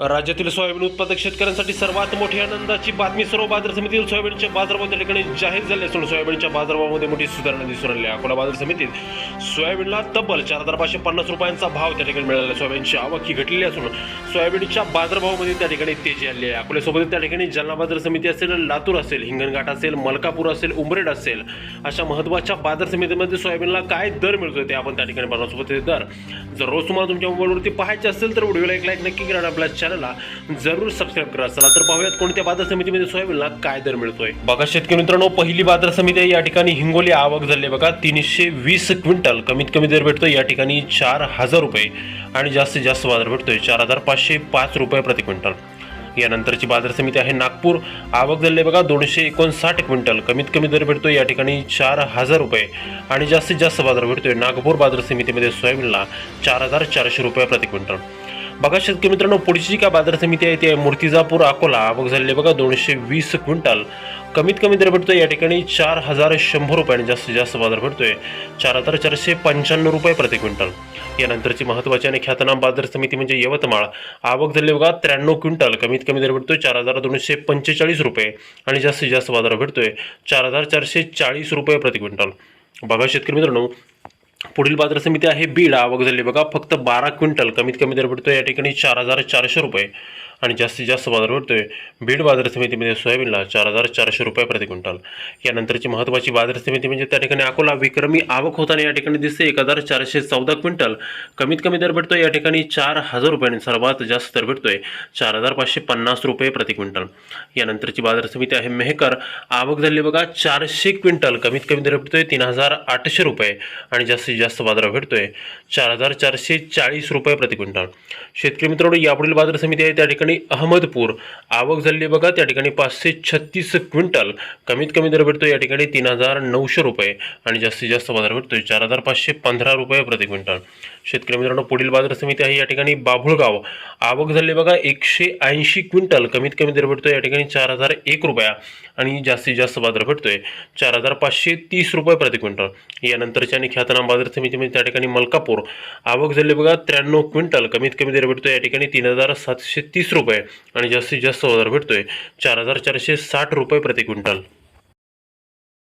राज्यातील सोयाबीन उत्पादक शेतकऱ्यांसाठी सर्वात मोठी आनंदाची बातमी सर्व बाजार समितीतील सोयाबीनच्या बाजारभाव त्या ठिकाणी जाहीर झाले असून सोयाबीनच्या बाजारभावामध्ये मोठी सुधारणा दिसून आली अकोला बाजार समितीत सोयाबीनला तब्बल चार हजार पाचशे पन्नास रुपयांचा भाव त्या ठिकाणी मिळाला सोयाबीनची आवक ही घटलेली असून सोयाबीनच्या बाजारभावामध्ये त्या ठिकाणी तेजी आली आहे. अकोल्यासोबत त्या ठिकाणी जालना बाजार समिती असेल लातूर असेल हिंगणघाट असेल मलकापूर असेल उमरेड असेल अशा महत्त्वाच्या बाजार समितीमध्ये सोयाबीनला काय दर मिळतोय ते आपण त्या ठिकाणी बनवसोबत ते दर जर रोज तुम्हाला तुमच्या मोबाईलवरती पाहायचे असेल तर व्हिडिओला एक लाईक नक्की करा आणि आपल्या चॅनलला जरूर सबस्क्राईब करा. चला तर पाहूयात कोणत्या बाजार समितीमध्ये सोयाबीनला काय दर मिळतोय. बघा शेतकरी मित्रांनो पहिली बाजार समिती आहे. या ठिकाणी हिंगोली आवक झाली आहे. बघा तीनशे वीस क्विंटल कमीत कमी दर भेटतो या ठिकाणी चार हजार रुपये. आणि जास्तीत जास्त बाजार भेटतोय चार हजार पाचशे पाच रुपये प्रति क्विंटल. यानंतरची बाजार समिती आहे नागपूर. आवक झाली आहे बघा दोनशे एकोणसाठ क्विंटल. कमीत कमी दर भेटतोय या ठिकाणी चार हजार रुपये. आणि जास्तीत जास्त बाजार भेटतोय नागपूर बाजार समितीमध्ये सोयाबीनला चार हजार चारशे रुपये प्रति क्विंटल. बघा शेतकरी मित्रांनो पुढची जी काय बाजार समिती आहे ती आहे मूर्तिजापूर अकोला. आवक झालेली बघा दोनशे वीस क्विंटल. कमीत कमी दर भेटतोय या ठिकाणी चार हजार शंभर रुपये आणि जास्तीत जास्त बाजार भेटतोय. चार हजार चारशे पंच्याण्णव रुपये प्रति क्विंटल. यानंतरची महत्त्वाची आणि ख्यातनाम बाजार समिती म्हणजे यवतमाळ. आवक झाली बघा त्र्याण्णव क्विंटल. कमीत कमी दर भेटतोय चार हजार दोनशे पंचेचाळीस रुपये आणि जास्तीत जास्त बाजार भेटतोय चार हजार चारशे चाळीस रुपये प्रति क्विंटल. बघा शेतकरी मित्रांनो पुढील बाजार समिती आहे बीड. आवक झाली बघा फक्त बारा क्विंटल. कमीत कमी दर भेटतोय या ठिकाणी चार हजार चारशे रुपये. आणि जास्तीत जास्त बाजार भरतोय बीड बाजार समितीमध्ये सोयाबीनला चार हजार चारशे रुपये प्रति क्विंटल. यानंतरची महत्त्वाची बाजार समिती म्हणजे त्या ठिकाणी अकोला विक्रमी आवक होताना या ठिकाणी दिसते. एक हजार चारशे चौदा क्विंटल. कमीत कमी दर भेटतोय या ठिकाणी चार हजार रुपये आणि सर्वात जास्त दर भेटतोय चार हजार पाचशे पन्नास रुपये प्रति क्विंटल. यानंतरची बाजार समिती आहे मेहकर. आवक झाली बघा चारशे क्विंटल. कमीत कमी दर भेटतोय तीन हजार आठशे रुपये आणि जास्तीत जास्त बाजार भेटतोय चार हजार चारशे चाळीस रुपये प्रति क्विंटल. शेतकरी मित्रांनो यापुढील बाजार समिती आहे त्या ठिकाणी अहमदपूर. आवक झाली बघा त्या ठिकाणी पाचशे छत्तीस क्विंटल. कमीत कमी दर भेटतो या ठिकाणी तीन हजार नऊशे रुपये. आणि जास्तीत जास्त बाजार भेटतोय चार हजार पाचशे पंधरा रुपये प्रति क्विंटल. शेतकरी मित्रांनो पुढील बाजार समिती आहे या ठिकाणी बाभुळगाव. आवक झाली बघा एकशे ऐंशी क्विंटल. कमीत कमी दर भेटतो या ठिकाणी चार हजार एक रुपया. आणि जास्तीत जास्त बाजार भेटतोय चार हजार पाचशे तीस रुपये प्रति क्विंटल. यानंतरच्या आणि ख्यातनाम बाजार समितीमध्ये त्या ठिकाणी मलकापूर. आवक झाली बघा त्र्याण्णव क्विंटल. कमीत कमी दर भेटतो या ठिकाणी तीन हजार सातशे तीस रुपये रुपये आणि जास्तीत जास्त बाजार भेटतोय. चार हजार चारशे साठ रुपये प्रति क्विंटल.